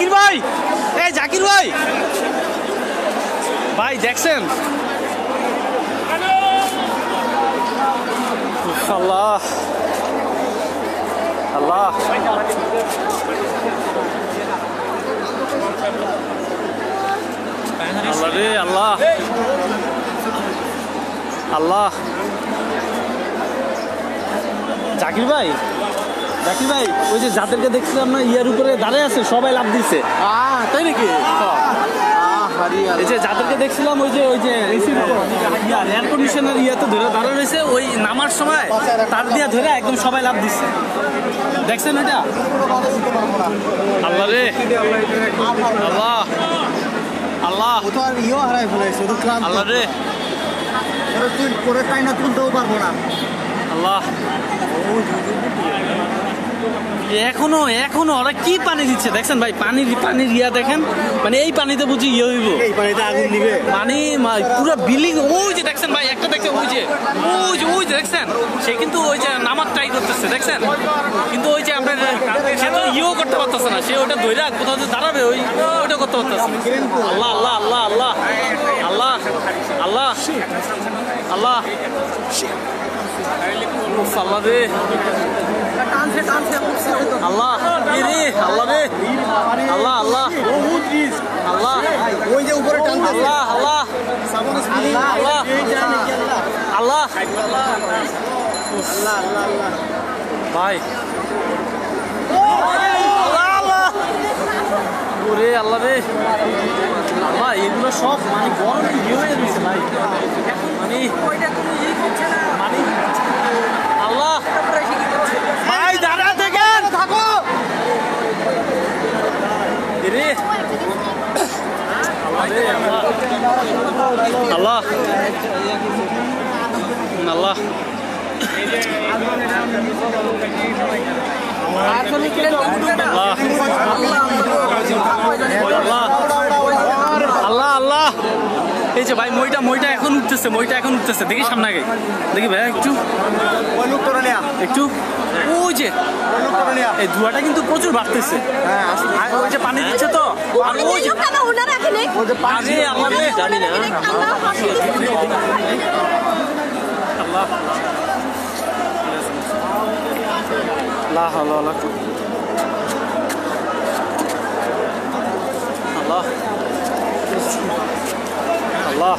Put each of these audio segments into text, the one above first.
জাকির ভাই! এই জাকির ভাই! ভাই, দেখছেন? আল্লাহ! আল্লাহ! আল্লাহ রে, আল্লাহ! আল্লাহ! জাকির ভাই! জাকির ভাই ওই যে যাদেরকে দেখছিলাম না ইয়ার উপরে দাঁড়ায় আছে সবাই লাভ দিচ্ছে আহ তাই নাকি? এই যে যাদেরকে দেখছিলাম ওই যে ওই যে এয়ার কন্ডিশনার ইয়াতে ধরে দাঁড়া রয়েছে ওই নামার সময় তার দিয়া ধরে একদম সবাই লাভ দিচ্ছে দেখছেন ওইটা? আল্লাহ রে। আল্লাহ। আল্লাহ। আল্লাহ রে। তুই করে তাই না তুলতেও পারব না। আল্লাহ। এখনও এখনও ওরা কি পানি দিচ্ছে? দেখছেন ভাই পানির পানির ইয়া দেখেন। মানে এই পানিতে বুঝি ইয়ে হইব। এই পানিতে আগুন দিবে। মানে পুরো বিল্ডিং ওই যে দেখছেন ভাই একটা দেখছেন ওই যে ওই যে ওই যে দেখছেন? সে কিন্তু ওই যে নামার ট্রাই করতেছে দেখছেন? কিন্তু ওই যে আপনার সে তো ইয়েও করতে পারতেছে না। সে ওটা ধৈরা কোথাও যে দাঁড়াবে ওই ওইটা করতে পারতেছে। আল্লাহ আল্লাহ আল্লাহ আল্লাহ আল্লাহ আল্লাহ আল্লাহ। আল্লাহ রে আল্লাহ রে? আল্লাহ রে আল্লাহ আল্লাহ। আল্লাহ। ওই যে উপরে টানছে আল্লাহ আল্লাহ। আল্লাহ। আল্লাহ। ভাই। আল্লাহ আল্লাহ ওরে আল্লাহ রে আল্লাহ, এগুলো সব মানে গরমে ইয়ে হয়ে দিচ্ছে ভাই। মানে মানে আল্লাহ ভাই দাঁড়া দেখেন থাকো রে আল্লাহ। রে আল্লাহ। আল্লাহ। আল্লাহ। আল্লাহ আল্লাহ। আল্লাহ এই যে ভাই মইটা মইটা এখন উঠতেছে মইটা এখন উঠতেছে। দেখি সামনে আগে। দেখি ভাই একটু। একটু। ওই যে এই ধোঁয়াটা কিন্তু প্রচুর বাড়তেছে। হ্যাঁ ওই যে পানি দিচ্ছে তো। الله. الله الله الله لا حول ولا قوة الله الله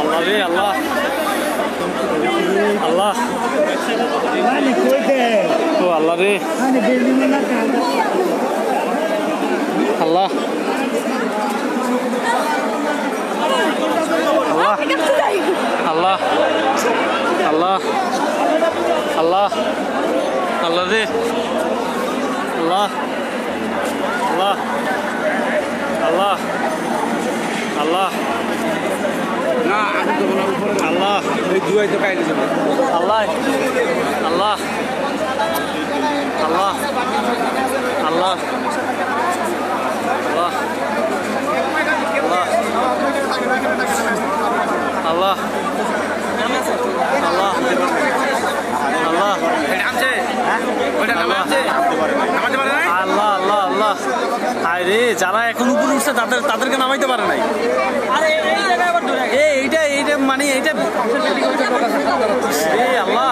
الله بيه الله. الله. الله بيه الله. الله. الله. الله. الله. الله ذي الله. الله. الله. الله. না আল্লাহ আল্লাহ আল্লাহ আল্লাহ আল্লাহ রে আল্লাহ আল্লাহ আল্লাহ আল্লাহ না আমি তো বলার উপরে আল্লাহ ওই দুয়াই তো কাইলে যাবে আল্লাহ আল্লাহ আল্লাহ আল্লাহ আল্লাহ আল্লাহ আল্লাহ আল্লাহ আল্লাহ আল্লাহ আল্লাহ আল্লাহ হায় রে যারা এখন উপরে উঠছে তাদের তাদেরকে নামাইতে পারে নাই এই এইটা এইটা মানে এইটা এ আল্লাহ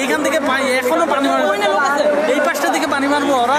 এইখান থেকে পানি এখনও পানি মারবো এই পাশটা থেকে পানি মারবো ওরা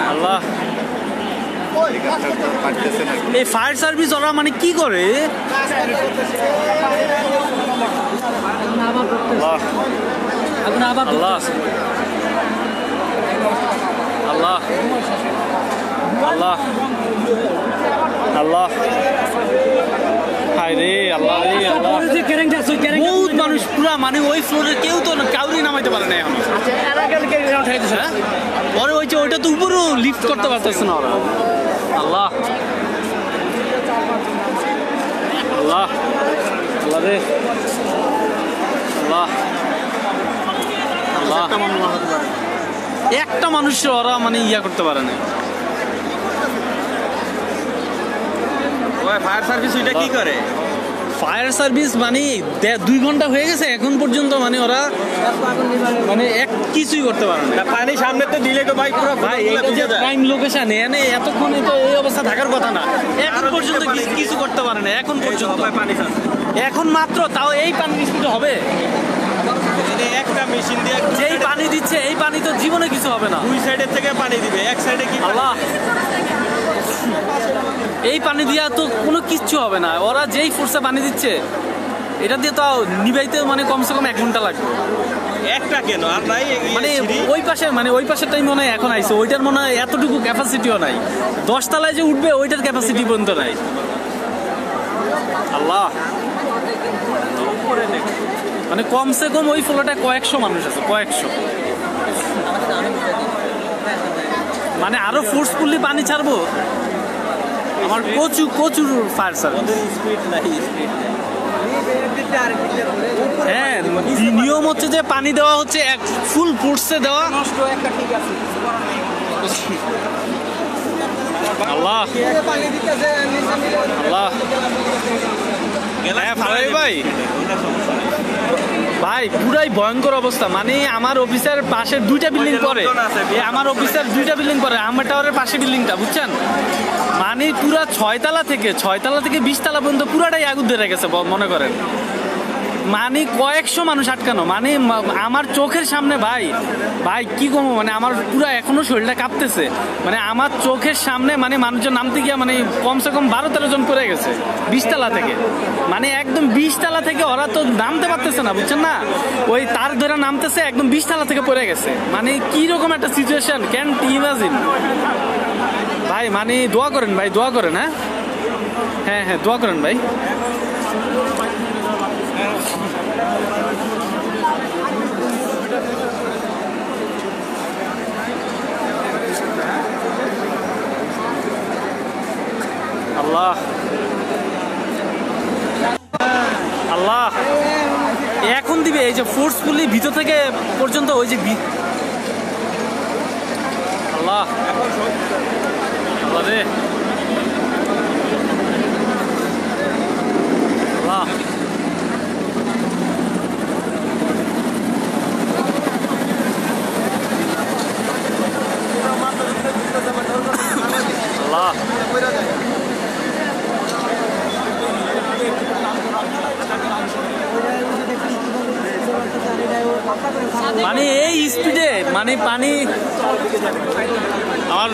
আল্লাহ এই ফায়ার সার্ভিস ওরা মানে কি করে? আল্লাহ। আল্লাহ। আল্লাহ। আল্লাহ। হায় রে আল্লাহ রে আল্লাহ। বহুত মানুষ পুরা মানে ওই ফ্লোরে কেউ তো কাউরি নামাইতে পারে না এখন। হ্যাঁ? পরে ওই যে ওইটা তো উপরেও লিফট করতে পারতেছে না ওরা। আল্লাহ। আল্লাহ। আল্লাহ রে। আল্লাহ। আল্লাহ। একটা মানুষ ওরা মানে ইয়া করতে পারে না। ফায়ার সার্ভিস ওইটা কি করে? ফায়ার সার্ভিস মানে দুই ঘণ্টা হয়ে গেছে এখন পর্যন্ত মানে ওরা মানে এক কিছুই করতে পারে না। পানি সামনে তো দিলে তো ভাই পুরো ভাই প্রাইম লোকেশন এনে এতক্ষণে তো এই অবস্থা থাকার কথা না। এখন পর্যন্ত কিছু করতে পারে না এখন পর্যন্ত। পানি এখন মাত্র তাও এই পানি স্পিড হবে? একটা মেশিন দিয়ে যেই পানি দিচ্ছে এই পানি তো জীবনে কিছু হবে না। দুই সাইডের থেকে পানি দিবে এক সাইডে কি আল্লাহ। এই পানি দিয়া তো কোনো কিচ্ছু হবে না। ওরা যেই ফোর্সে পানি দিচ্ছে এটা দিয়ে তো নিবাইতে মানে কমসে কম এক ঘণ্টা লাগবে। একটা কেন? আর নাই মানে ওই পাশে মানে ওই পাশেরটাই মনে হয় এখন আইছে। ওইটার মনে হয় এতটুকু ক্যাপাসিটিও নাই। দশ তলায় যে উঠবে ওইটার ক্যাপাসিটি পর্যন্ত নাই। আল্লাহ। মানে কমসে কম ওই ফ্লোরটা কয়েকশো মানুষ আছে কয়েকশো। মানে আরও ফোর্সফুলি পানি ছাড়বো? আমার প্রচুর প্রচুর ফায়ার স্পিড হ্যাঁ নিয়ম হচ্ছে যে পানি দেওয়া হচ্ছে এক ফুল ফোর্সে দেওয়া। আল্লাহ। আল্লাহ। হ্যাঁ ভাই। ভাই পুরাই ভয়ঙ্কর অবস্থা। মানে আমার অফিসের পাশে দুইটা বিল্ডিং পরে। আমার অফিসের দুইটা বিল্ডিং পরে আমার টাওয়ারের পাশে বিল্ডিংটা বুঝছেন? মানে পুরা ছয়তলা থেকে ছয়তলা থেকে বিশতলা পর্যন্ত পুরাটাই আগুন ধরে গেছে মনে করেন। মানে কয়েকশো মানুষ আটকানো। মানে আমার চোখের সামনে ভাই ভাই কি কমো মানে আমার পুরো এখনও শরীরটা কাঁপতেছে। মানে আমার চোখের সামনে মানে মানুষজন নামতে গিয়ে মানে কমসে কম বারো তেরো জন পড়ে গেছে, বিশতলা থেকে। মানে একদম বিশতলা থেকে ওরা তো নামতে পারতেছে না, বুঝছেন না? ওই তার ধরে নামতেছে, একদম বিশতলা থেকে পড়ে গেছে। মানে কি রকম একটা সিচুয়েশন ক্যান ইমাজিন ভাই মানে দোয়া করেন ভাই, দোয়া করেন হ্যাঁ? হ্যাঁ হ্যাঁ দোয়া করেন ভাই। আল্লাহ। আল্লাহ। এখন দিবে, এই যে ফোর্সফুলি ভিতর থেকে পর্যন্ত ওই যে আল্লাহ। আল্লাহ রে। আল্লাহ। মানে এই স্পিডে মানে পানি আমার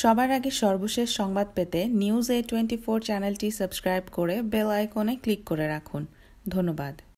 সবার আগে সর্বশেষ সংবাদ পেতে নিউজ এ টোয়েন্টি ফোর চ্যানেলটি সাবস্ক্রাইব করে বেল আইকনে ক্লিক করে রাখুন। ধন্যবাদ।